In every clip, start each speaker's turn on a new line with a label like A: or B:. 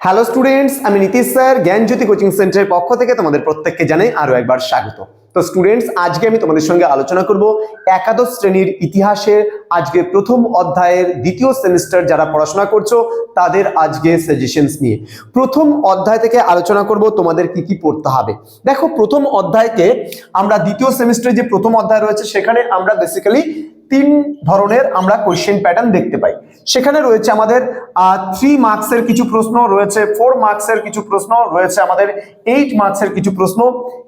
A: Hello students আমি Nitish sir জ্ঞানজ্যোতি coaching সেন্টারের পক্ষ থেকে তোমাদের প্রত্যেককে জানাই আরও একবার স্বাগত। তো স্টুডেন্টস আজকে আমি তোমাদের সঙ্গে আলোচনা করব একাদশ শ্রেণির ইতিহাসের আজকে প্রথম অধ্যায়ের দ্বিতীয় সেমিস্টার যারা পড়াশোনা করছ, তাদের আজকে সাজেশনস নিয়ে। প্রথম অধ্যায় থেকে আলোচনা করব, তোমাদের কি কি পড়তে হবে। দেখো, প্রথম অধ্যায়কে আমরা দ্বিতীয় সেমিস্টারে যে প্রথম অধ্যায় রয়েছে, সেখানে আমরা বেসিক্যালি তিন ধরনের আমরা কোয়েশ্চেন প্যাটার্ন দেখতে পাই। সেখানে রয়েছে আমাদের থ্রি মার্কসের কিছু প্রশ্ন, রয়েছে ফোর মার্কসের কিছু প্রশ্ন, রয়েছে আমাদের এইট মার্কসের কিছু প্রশ্ন।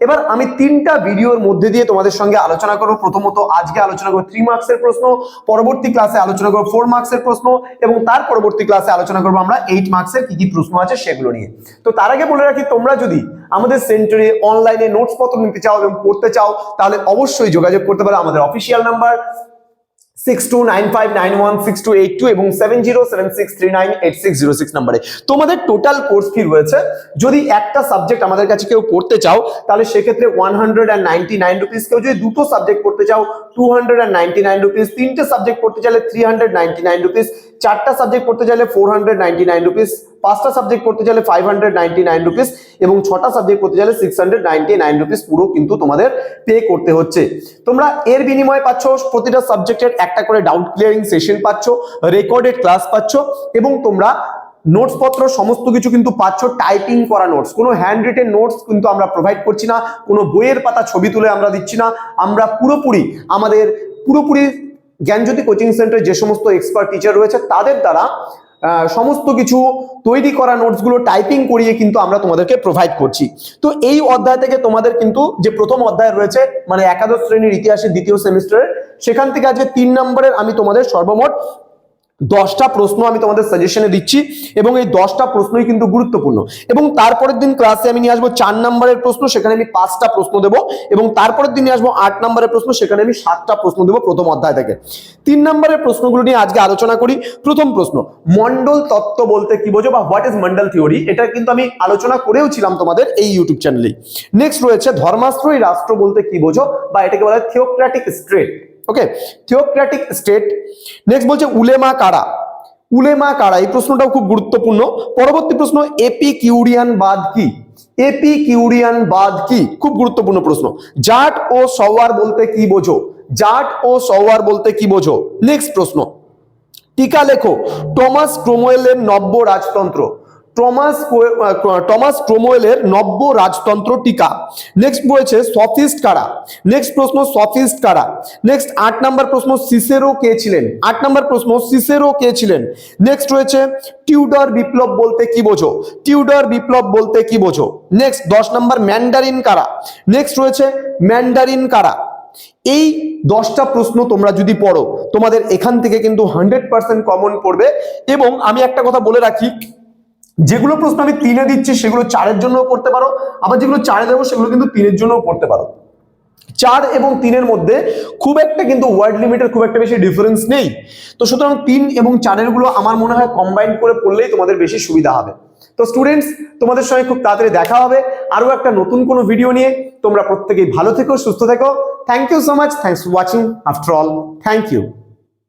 A: এবার আমি তিনটা ভিডিওর মধ্যে দিয়ে তোমাদের সঙ্গে আলোচনা করব। প্রথমত আজকে আলোচনা করব থ্রি মার্কসের প্রশ্ন, পরবর্তী ক্লাসে আলোচনা করব ফোর মার্কসের প্রশ্ন, এবং তার পরবর্তী ক্লাসে আলোচনা করব আমরা এইট মার্কসের কি কি প্রশ্ন আছে সেগুলো নিয়ে। তো তার আগে বলে রাখি, তোমরা যদি আমাদের সেন্টারে অনলাইনে নোটস পত্র নিতে চাও এবং পড়তে চাও, তাহলে অবশ্যই যোগাযোগ করতে পারো। আমাদের official number six nine five nine one six two eight এবং তোমাদের টোটাল কোর্স একটা সাবজেক্ট আমাদের কাছে কেউ পড়তে রুপিস কেউ যদি দুটো সাবজেক্ট পড়তে চাও নাইনটি নাইন রুপিস তিনটে সাবজেক্ট পড়তে চাইলে three hundred ninety nine rupees চারটা সাবজেক্ট পড়তে চাইলে four hundred ninety nine rupees পাঁচটা সাবজেক্ট পড়তে চাইলে five hundred ninety nine rupees এবং ছটা সাবজেক্ট পড়তে চাইলে six hundred ninety nine rupees পুরো কিন্তু তোমাদের পে করতে হচ্ছে। তোমরা এর বিনিময়ে পাচ্ছ প্রতিটা সাবজেক্টের একটা করে ডাউট ক্লিয়ারিং সেশন পাচ্ছ রেকর্ডেড ক্লাস পাচ্ছ, এবং তোমরা নোটস পত্র, সমস্ত কিছু কিন্তু পাচ্ছ টাইপিং করা নোটস কোনো হ্যান্ড রিটেন নোটস কিন্তু আমরা প্রোভাইড করছি না, কোনো বইয়ের পাতা ছবি তুলে আমরা দিচ্ছি না। আমরা পুরোপুরি আমাদের পুরোপুরি জ্ঞানজ্যোতি কোচিং সেন্টারে যে সমস্ত এক্সপার্ট টিচার রয়েছে, তাদের দ্বারা সমস্ত কিছু তৈরি করা নোটসগুলো টাইপিং করিয়ে কিন্তু আমরা তোমাদেরকে প্রোভাইড করছি। তো এই অধ্যায় থেকে তোমাদের কিন্তু যে প্রথম অধ্যায় রয়েছে মানে একাদশ শ্রেণির ইতিহাসের দ্বিতীয় সেমিস্টারের সেখান থেকে আজকে তিন নম্বরের আমি তোমাদের সর্বমোট দশটা প্রশ্ন আমি তোমাদের সাজেশনে দিচ্ছি এবং এই দশটা প্রশ্নই কিন্তু গুরুত্বপূর্ণ। এবং তারপরের দিন ক্লাসে আমি নিয়ে আসব চার নম্বরের প্রশ্ন, সেখানে আমি পাঁচটা প্রশ্ন দেবো এবং তারপরের দিন নিয়ে আসব আট নম্বরের প্রশ্ন, সেখানে আমি সাতটা প্রশ্ন দেবো প্রথম অধ্যায় থেকে। তিন নম্বরের প্রশ্নগুলো নিয়ে আজকে আলোচনা করি। প্রথম প্রশ্ন, মন্ডল তত্ত্ব বলতে কি বোঝো বা হোয়াট ইজ মন্ডল থিওরি এটা কিন্তু আমি আলোচনা করেও ছিলাম তোমাদের এই ইউটিউব চ্যানেলে নেক্সট রয়েছে ধর্মাশ্রয়ী রাষ্ট্র বলতে কি বোঝো বা এটাকে বলা হয় theocratic straight okay theocratic state next বলছে উলেমা কারা উলেমা কারা এই প্রশ্নটাও খুব গুরুত্বপূর্ণ। পরবর্তী প্রশ্ন এপি কিউরিয়ান বাদ কি? এপি কিউরিয়ান বাদ কি? খুব গুরুত্বপূর্ণ প্রশ্ন। জাট ও সওয়ার বলতে কি বোঝো? জাট ও সওয়ার বলতে কি বোঝো? নেক্সট প্রশ্ন। টিকা লেখো। টমাস ক্রোমোয়েলের নব্য রাজতন্ত্র। টমাস টমাস ক্রোমোয়েলের নব্য রাজতন্ত্র টিকা। নেক্সট রয়েছে সফিস্ট কারা? নেক্সট প্রশ্ন সফিস্ট কারা? নেক্সট আট নাম্বার প্রশ্ন সিসেরো কে ছিলেন? আট নাম্বার প্রশ্ন সিসেরো কে ছিলেন? নেক্সট রয়েছে টিউডার বিপ্লব বলতে কি বোঝো? টিউডার বিপ্লব বলতে কি বোঝো? নেক্সট দশ নাম্বার ম্যান্ডারিন কারা? নেক্সট রয়েছে ম্যান্ডারিন কারা? এই দশটা প্রশ্ন তোমরা যদি পড়ো, তোমাদের এখান থেকে কিন্তু হান্ড্রেড পার্সেন্ট কমন পড়বে। এবং আমি একটা কথা বলে রাখি যেগুলো প্রশ্ন আমি তিনে দিচ্ছি, সেগুলো চারের জন্যও করতে পারো। আবার যেগুলো চারে দেবো, সেগুলো কিন্তু তিনের জন্যও করতে পারো। চার এবং তিনের মধ্যে খুব একটা কিন্তু ওয়ার্ড লিমিটের খুব একটা বেশি ডিফারেন্স নেই। তো সুতরাং তিন এবং চারেরগুলো আমার মনে হয় কম্বাইন করে পড়লেই তোমাদের বেশি সুবিধা হবে। তো স্টুডেন্টস তোমাদের সঙ্গে খুব তাড়াতাড়ি দেখা হবে। আরও একটা নতুন কোনো ভিডিও নিয়ে। তোমরা প্রত্যেকেই ভালো থেকো, সুস্থ থেকো। Thank you so much thanks watching after all thank you